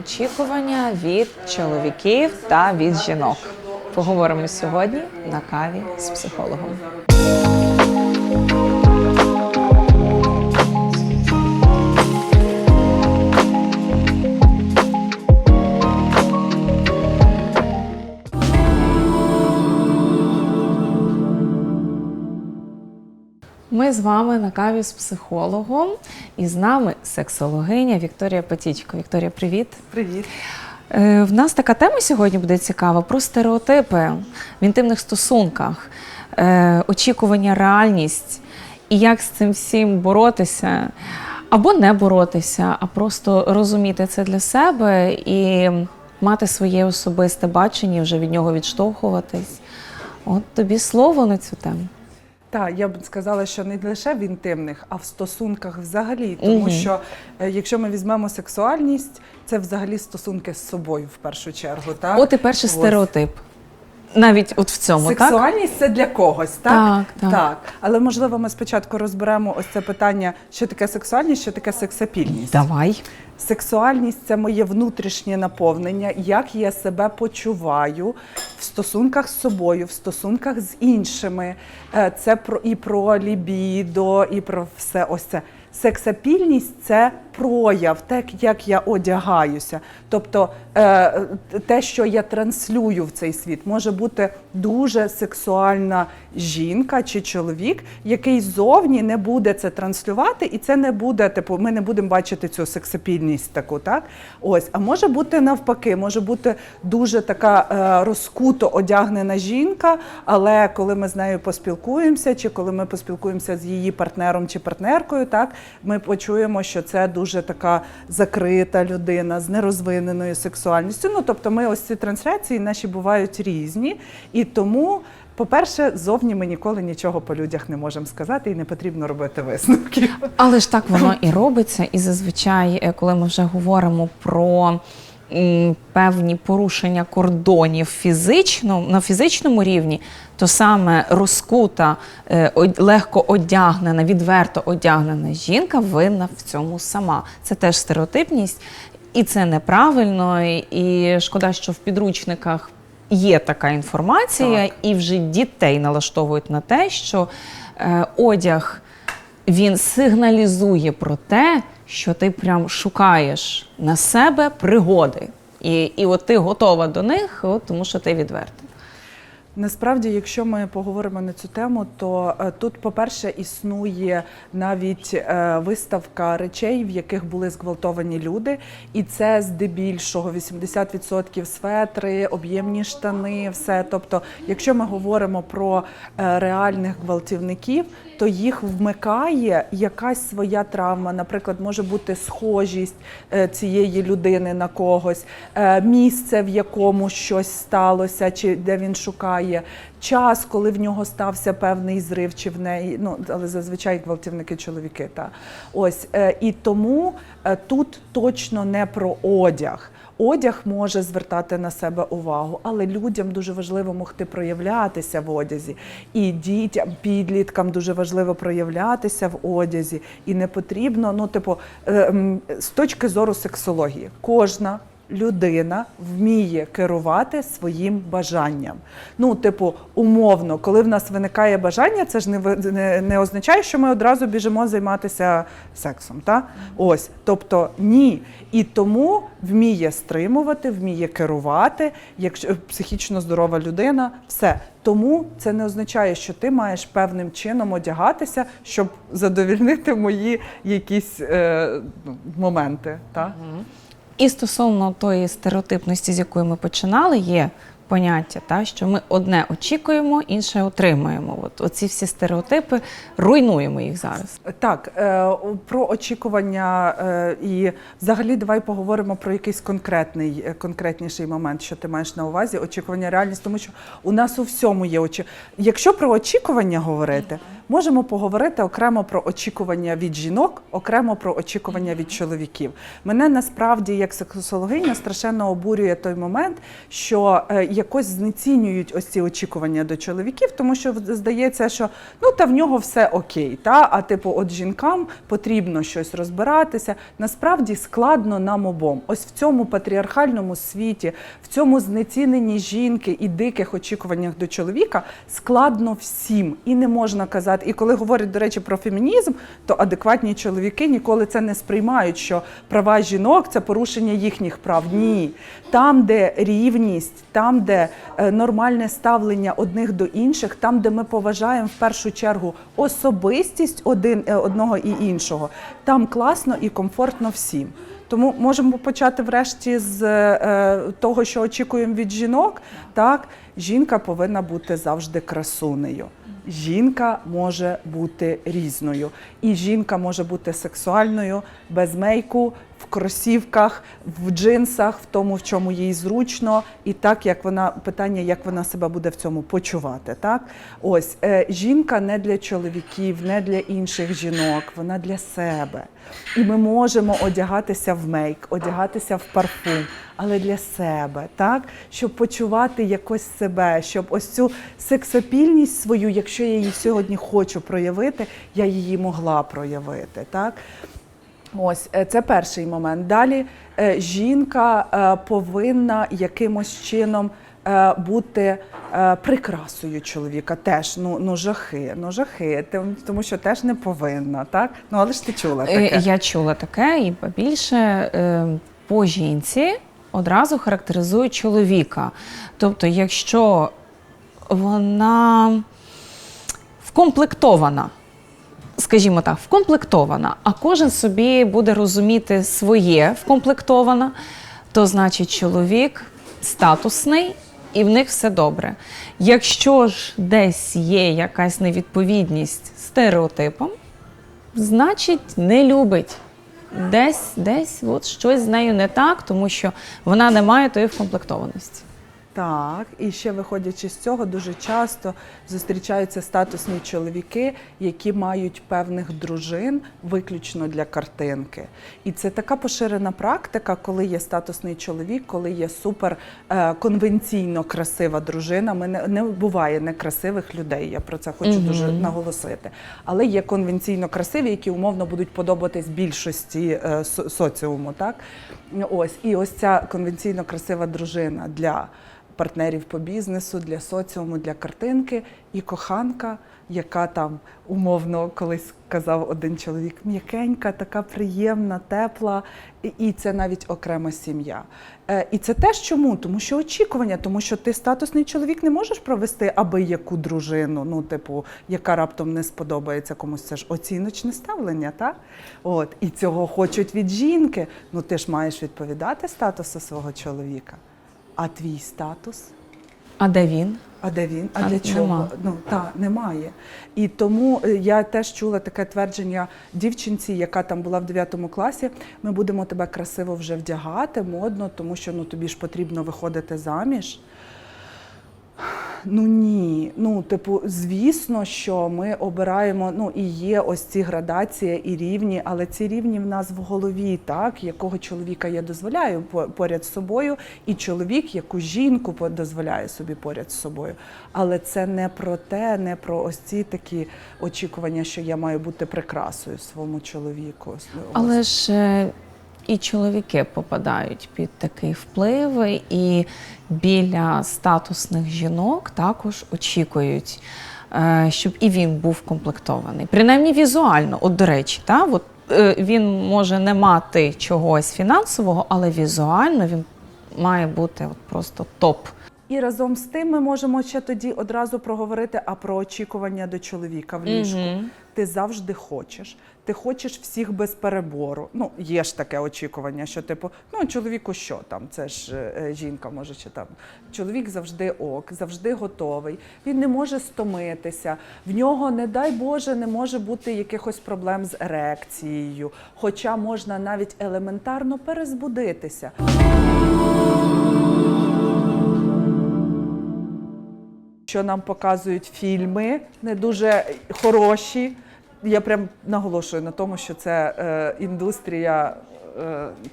очікування від чоловіків та від жінок. Поговоримо сьогодні на каві з психологом. Ми з вами на каві з психологом, і з нами сексологиня Вікторія Петічко. Вікторія, привіт. Привіт. Е, В нас така тема сьогодні буде цікава про стереотипи в інтимних стосунках, е, очікування, реальність і як з цим всім боротися. Або не боротися, а просто розуміти це для себе і мати своє особисте бачення, вже від нього відштовхуватись. От тобі слово на цю тему. Так, я б сказала, що не лише в інтимних, а в стосунках взагалі. Тому угу. що е, якщо ми візьмемо сексуальність, це взагалі стосунки з собою в першу чергу. Так? От і перший Ось. стереотип. Навіть от в цьому, так? Сексуальність це для когось, так? Так, так. Але можливо, ми спочатку розберемо ось це питання, що таке сексуальність, що таке сексапільність. Давай. Сексуальність це моє внутрішнє наповнення, як я себе почуваю в стосунках з собою, в стосунках з іншими. Е, Це про і про лібідо, і про все ось це. Сексапільність це прояв, так як я одягаюся. Тобто е, те, що я транслюю в цей світ, може бути дуже сексуальна жінка чи чоловік, який зовні не буде це транслювати, і це не буде, типу, ми не будемо бачити цю сексапільність таку, так? Ось, а може бути навпаки, може бути дуже така е, розкуто одягнена жінка, але коли ми з нею поспілкуємося, чи коли ми поспілкуємося з її партнером чи партнеркою, так ми почуємо, що це дуже така закрита людина з нерозвиненою сексуальністю. Ну тобто, ми ось ці трансляції наші бувають різні, і тому. По-перше, зовні ми ніколи нічого по людях не можемо сказати, і не потрібно робити висновки. Але ж так воно і робиться. І зазвичай, е, коли ми вже говоримо про певні порушення кордонів фізично, на фізичному рівні, то саме розкута, е, легко одягнена, відверто одягнена жінка винна в цьому сама. Це теж стереотипність, і це неправильно. І шкода, що в підручниках. Є така інформація, Так. і вже дітей налаштовують на те, що е, одяг він сигналізує про те, що ти прям шукаєш на себе пригоди. І, і от ти готова до них, от, тому що ти відверта. Насправді, якщо ми поговоримо на цю тему, то е, тут, по-перше, існує навіть е, виставка речей, в яких були зґвалтовані люди, і це здебільшого 80% светри, об'ємні штани, все. Тобто, якщо ми говоримо про е, реальних гвалтівників, то їх вмикає якась своя травма. Наприклад, може бути схожість цієї людини на когось, місце, в якому щось сталося, чи де він шукає, час, коли в нього стався певний зрив, чи в неї. Ну але зазвичай гвалтівники чоловіки. Та ось е, і тому е, тут точно не про одяг. Одяг може звертати на себе увагу, але людям дуже важливо могти проявлятися в одязі. І дітям, підліткам дуже важливо проявлятися в одязі. І не потрібно, ну, типу, е, з точки зору сексології, кожна людина вміє керувати своїм бажанням. Ну, типу, умовно, коли в нас виникає бажання, це ж не, не, не означає, що ми одразу біжимо займатися сексом. Та? Ось, тобто ні. І тому вміє стримувати, вміє керувати, якщо психічно здорова людина, все. Тому це не означає, що ти маєш певним чином одягатися, щоб задовільнити мої якісь е, ну, моменти. Та? І стосовно тої стереотипності, з якої ми починали, є поняття, та, що ми одне очікуємо, інше отримуємо. От оці всі стереотипи руйнуємо їх зараз. Так, е, про очікування е, і взагалі давай поговоримо про якийсь конкретний, е, конкретніший момент, що ти маєш на увазі, очікування реальність, тому що у нас у всьому є очі. Якщо про очікування говорити, Можемо поговорити окремо про очікування від жінок, окремо про очікування від чоловіків. Мене насправді, як сексологиня, страшенно обурює той момент, що е, якось знецінюють ось ці очікування до чоловіків, тому що здається, що ну та в нього все окей. Та? А типу, от жінкам потрібно щось розбиратися. Насправді складно нам обом. Ось в цьому патріархальному світі, в цьому знеціненні жінки і диких очікуваннях до чоловіка складно всім. І не можна казати. І коли говорять, до речі, про фемінізм, то адекватні чоловіки ніколи це не сприймають, що права жінок це порушення їхніх прав. Ні. Там, де рівність, там, де е, нормальне ставлення одних до інших, там, де ми поважаємо в першу чергу особистість один, е, одного і іншого, там класно і комфортно всім. Тому можемо почати врешті з е, того, що очікуємо від жінок. Так, жінка повинна бути завжди красунею. Жінка може бути різною, і жінка може бути сексуальною без мейку, в кросівках, в джинсах, в тому, в чому їй зручно, і так як вона питання, як вона себе буде в цьому почувати. Так, ось е, жінка не для чоловіків, не для інших жінок, вона для себе. І ми можемо одягатися в мейк, одягатися в парфум, але для себе, так? Щоб почувати якось себе, щоб ось цю сексапільність свою, якщо я її сьогодні хочу проявити, я її могла проявити. Так? Ось е, це перший момент. Далі е, жінка е, повинна якимось чином бути прикрасою чоловіка. Теж ну, ну жахи, ну жахи, тому що теж не повинна, так? Ну але ж ти чула таке. Я чула таке, і більше е, по жінці одразу характеризують чоловіка. Тобто, якщо вона вкомплектована, скажімо так, вкомплектована, а кожен собі буде розуміти своє вкомплектована, то значить чоловік статусний і в них все добре. Якщо ж десь є якась невідповідність стереотипам, значить не любить. Десь, десь от щось з нею не так, тому що вона не має тої вкомплектованості. Так, і ще виходячи з цього, дуже часто зустрічаються статусні чоловіки, які мають певних дружин виключно для картинки. І це така поширена практика, коли є статусний чоловік, коли є супер е, конвенційно красива дружина. Ми не, не буває некрасивих людей. Я про це хочу Мгм. дуже наголосити. Але є конвенційно красиві, які умовно будуть подобатись більшості е, соціуму. Так ось і ось ця конвенційно красива дружина для партнерів по бізнесу, для соціуму, для картинки і коханка, яка там умовно колись казав один чоловік, м'якенька, така приємна, тепла, і- це навіть окрема сім'я. Е, І це теж чому? Тому що очікування, тому що ти статусний чоловік не можеш провести аби яку дружину, ну, типу, яка раптом не сподобається комусь. Це ж оціночне ставлення, так? От, і цього хочуть від жінки. Ну ти ж маєш відповідати статусу свого чоловіка. А твій статус? А де він? А де він? А, А для чого? нема. Ну так, немає. І тому е, я теж чула таке твердження дівчинці, яка там була в 9 класі. Ми будемо тебе красиво вже вдягати, модно, тому що ну тобі ж потрібно виходити заміж. Ну ні. Ну, типу, звісно, що ми обираємо, ну і є ось ці градації і рівні, але ці рівні в нас в голові, так, якого чоловіка я дозволяю по- поряд з собою, і чоловік, яку жінку дозволяє собі поряд з собою. Але це не про те, не про ось ці такі очікування, що я маю бути прикрасою своєму чоловіку. Ось. Але ж е, і чоловіки попадають під такий вплив, і біля статусних жінок також очікують, е, щоб і він був комплектований. Принаймні візуально, от до речі, та, от, е, він може не мати чогось фінансового, але візуально він має бути от просто топ. І разом з тим ми можемо ще тоді одразу проговорити а про очікування до чоловіка в ліжку. Мгм. Ти завжди хочеш. Ти хочеш всіх без перебору. Ну, є ж таке очікування, що типу, ну чоловіку що там? Це ж е, е, жінка може чи там. Чоловік завжди ок, завжди готовий. Він не може стомитися. В нього, не дай Боже, не може бути якихось проблем з ерекцією. Хоча можна навіть елементарно перезбудитися. що нам показують фільми, не дуже хороші. Я прям наголошую на тому, що це е, індустрія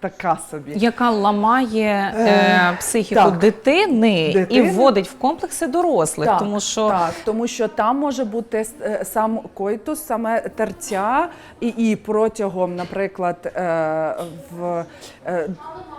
така собі. Яка ламає е, психіку так. дитини, і вводить в комплекси дорослих, Так, тому що так, тому що там може бути е, сам койтус, саме тертя, і, і протягом, наприклад, е, в е,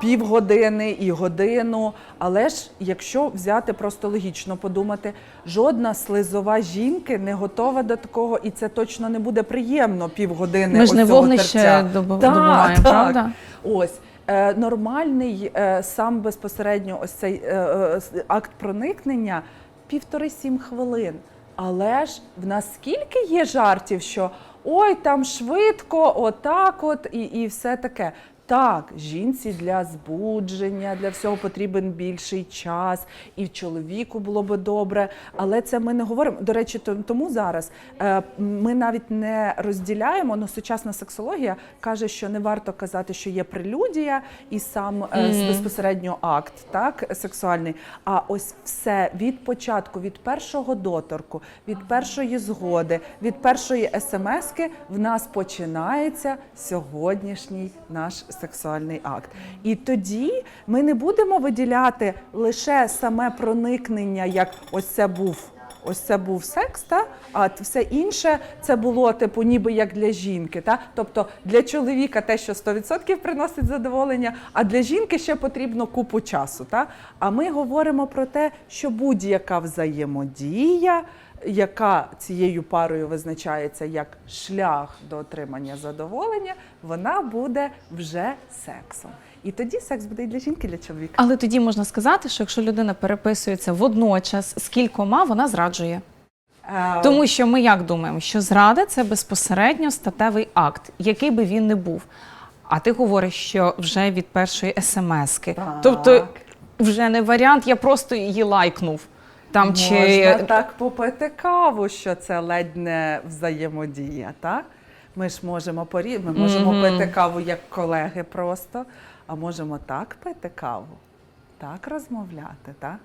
півгодини і годину. Але ж якщо взяти просто логічно подумати, жодна слизова жінки не готова до такого, і це точно не буде приємно півгодини. ми ж не вогнище добуваємо, так. правда? Ось е, нормальний е, сам безпосередньо ось цей е, акт проникнення півтори-сім хвилин. Але ж в нас скільки є жартів, що ой, там швидко, отак, от і, і все таке. Так, жінці для збудження, для всього потрібен більший час, і чоловіку було би добре. Але це ми не говоримо. До речі, тому зараз е, ми навіть не розділяємо. Ну, сучасна сексологія каже, що не варто казати, що є прелюдія і сам е, Мгм. безпосередньо акт, так сексуальний. А ось все від початку, від першого доторку, від першої згоди, від першої смски в нас починається сьогоднішній наш сексуальний акт. І тоді ми не будемо виділяти лише саме проникнення, як ось це був. Ось це був секс, та а все інше це було типу, ніби як для жінки. Та тобто для чоловіка те, що 100% приносить задоволення, а для жінки ще потрібно купу часу. Та а ми говоримо про те, що будь-яка взаємодія, яка цією парою визначається як шлях до отримання задоволення, вона буде вже сексом. І тоді секс буде і для жінки, і для чоловіка. Але тоді можна сказати, що якщо людина переписується водночас з кількома, вона зраджує. Е, Тому що ми як думаємо, що зрада це безпосередньо статевий акт, який би він не був. А ти говориш, що вже від першої смски. Тобто вже не варіант, я просто її лайкнув. Там Можна чи так попити каву, що це ледь не взаємодія, так? Ми ж можемо порі... ми можемо Мгм. пити каву як колеги просто, а можемо так пити каву, так розмовляти, так?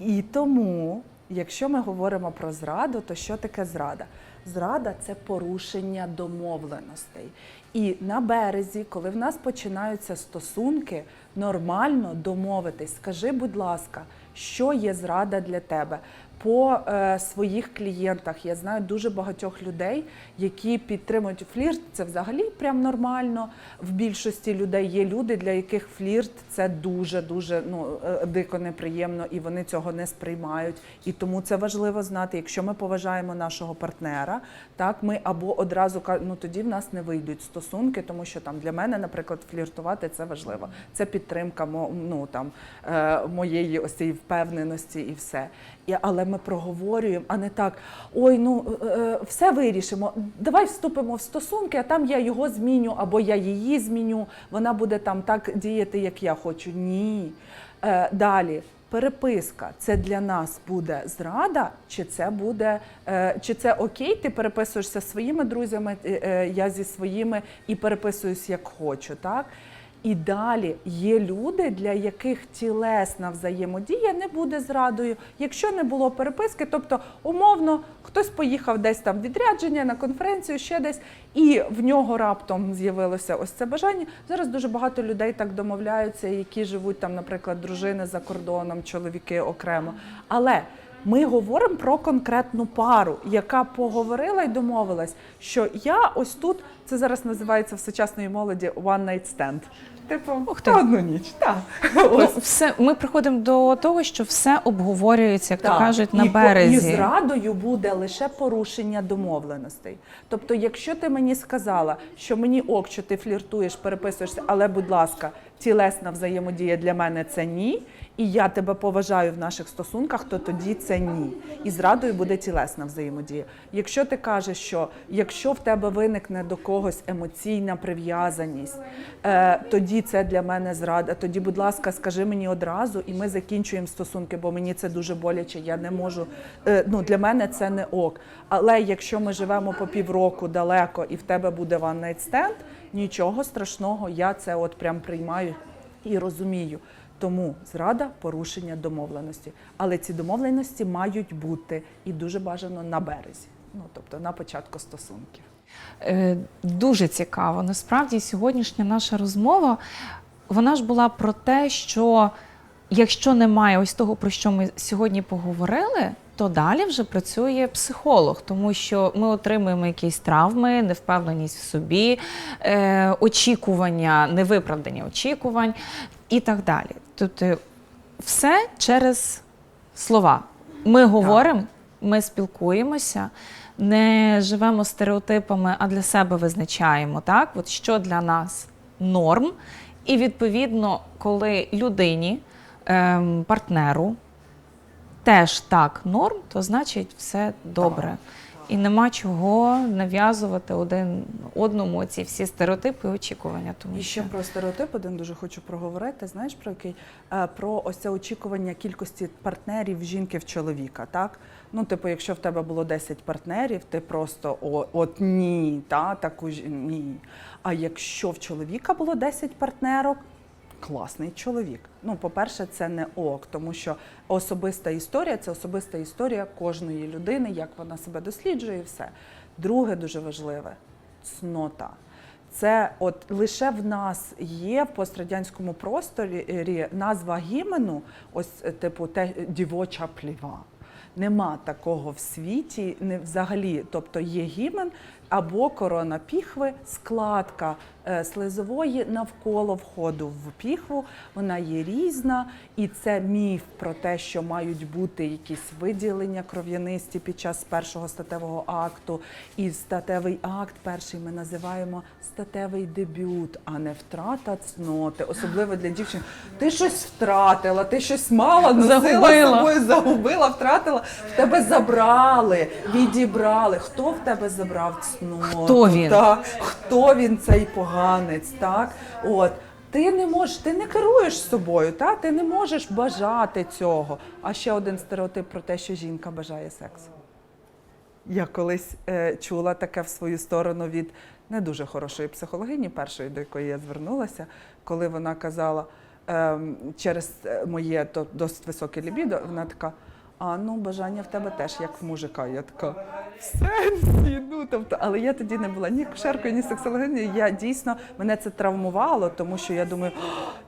І тому, якщо ми говоримо про зраду, то що таке зрада? Зрада це порушення домовленостей. І на березі, коли в нас починаються стосунки, нормально домовитись. Скажи, будь ласка, що є зрада для тебе? По е, своїх клієнтах я знаю дуже багатьох людей, які підтримують флірт. Це взагалі прям нормально. В більшості людей є люди, для яких флірт це дуже дуже ну е, дико неприємно, і вони цього не сприймають. І тому це важливо знати. Якщо ми поважаємо нашого партнера, так ми або одразу ну тоді в нас не вийдуть стосунки, тому що там для мене, наприклад, фліртувати це важливо. Це підтримка ну, там, е, моєї ось цієї впевненості і все. І, але ми проговорюємо, а не так: ой, ну е, е, все вирішимо. Давай вступимо в стосунки, а там я його зміню або я її зміню. Вона буде там так діяти, як я хочу. Ні. Далі. Переписка це для нас буде зрада, чи це буде е, чи це окей? Ти переписуєшся зі своїми друзями, е, е, я зі своїми і переписуюсь як хочу, так? І далі є люди, для яких тілесна взаємодія не буде зрадою, якщо не було переписки. Тобто, умовно, хтось поїхав десь там відрядження на конференцію, ще десь, і в нього раптом з'явилося ось це бажання. Зараз дуже багато людей так домовляються, які живуть там, наприклад, дружини за кордоном, чоловіки окремо. Але ми говоримо про конкретну пару, яка поговорила і домовилась, що я ось тут, це зараз називається в сучасної молоді one night stand. Типу, Ух ти. одну ніч. Так. ну, Ось. все ми приходимо до того, що все обговорюється, як то Так. кажуть, на і, по- березі. І зрадою буде лише порушення домовленостей. Тобто, якщо ти мені сказала, що мені ок, що ти фліртуєш, переписуєшся, але, будь ласка, тілесна взаємодія для мене це ні, і я тебе поважаю в наших стосунках, то тоді це ні. І зрадою буде тілесна взаємодія. Якщо ти кажеш, що якщо в тебе виникне до когось емоційна прив'язаність, е, тоді це для мене зрада. Тоді, будь ласка, скажи мені одразу, і ми закінчуємо стосунки, бо мені це дуже боляче. Я не можу. Е, ну для мене це не ок. Але якщо ми живемо по півроку далеко, і в тебе буде one night нічого страшного, я це от прям приймаю і розумію. Тому зрада порушення домовленості. Але ці домовленості мають бути і дуже бажано на березі, ну тобто на початку стосунків. Е, Дуже цікаво. Насправді, сьогоднішня наша розмова вона ж була про те, що якщо немає ось того, про що ми сьогодні поговорили, то далі вже працює психолог, тому що ми отримуємо якісь травми, невпевненість в собі, е, очікування, невиправдання очікувань і так далі. Тобто, все через слова. Ми говоримо, ми спілкуємося, не живемо стереотипами, а для себе визначаємо, так? От що для нас норм. І відповідно, коли людині, ем, партнеру теж так норм, то значить все добре. І нема чого нав'язувати один одному ці всі стереотипи і очікування. Тому І ще що про стереотип один дуже хочу проговорити. Знаєш про який? Е, Про ось це очікування кількості партнерів жінки в чоловіка. Так? Ну, типу, якщо в тебе було 10 партнерів, ти просто о, от ні, та, таку ж ні. А якщо в чоловіка було 10 партнерок, класний чоловік. Ну, по-перше, це не ок, тому що особиста історія це особиста історія кожної людини, як вона себе досліджує, і все. Друге, дуже важливе цнота. Це от лише в нас є в пострадянському просторі назва гімену, ось е, типу те дівоча пліва. Нема такого в світі, не взагалі. Тобто є гімен або корона піхви, складка е, слизової навколо входу в піхву. Вона є різна, і це міф про те, що мають бути якісь виділення кров'янисті під час першого статевого акту. І статевий акт перший ми називаємо статевий дебют, а не втрата цноти, особливо для дівчин. Ти щось втратила, ти щось мала, носила Загубила. собою, загубила, втратила. В тебе забрали, відібрали. Хто в тебе забрав цноту? Хто він? Так? Хто він цей поганець? Так, от. Ти не можеш, ти не керуєш собою, та? ти не можеш бажати цього. А ще один стереотип про те, що жінка бажає сексу. Я колись е, чула таке в свою сторону від не дуже хорошої психологині, першої, до якої я звернулася, коли вона казала ем, через е, моє то, досить високе лібідо, вона така. А ну бажання в тебе теж як в мужика. Я така в сенсі. Ну тобто, але я тоді не була ні кушеркою, ні сексологиною. Я дійсно мене це травмувало, тому що я думаю,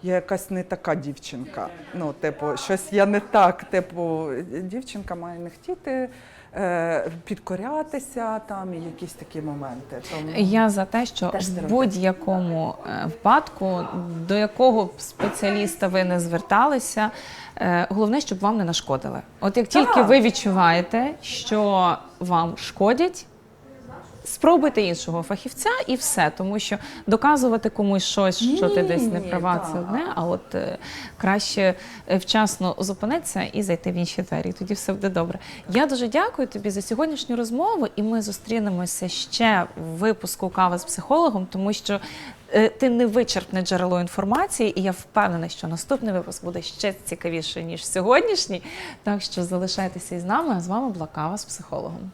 я якась не така дівчинка. Ну, типу, щось я не так. Типу, дівчинка має не хотіти підкорятися там і якісь такі моменти. Тому Я за те, що в будь-якому е, випадку, до якого б спеціаліста ви не зверталися, е, головне, щоб вам не нашкодили. От як тільки ви відчуваєте, що вам шкодять. Спробуйте іншого фахівця і все, тому що доказувати комусь щось, що ти десь не права, це одне, а от е, краще е, вчасно зупинитися і зайти в інші двері. Тоді все буде добре. Я дуже дякую тобі за сьогоднішню розмову, і ми зустрінемося ще в випуску кави з психологом, тому що е, ти невичерпне джерело інформації, і я впевнена, що наступний випуск буде ще цікавіший ніж сьогоднішній. Так що залишайтеся із нами. А з вами була кава з психологом.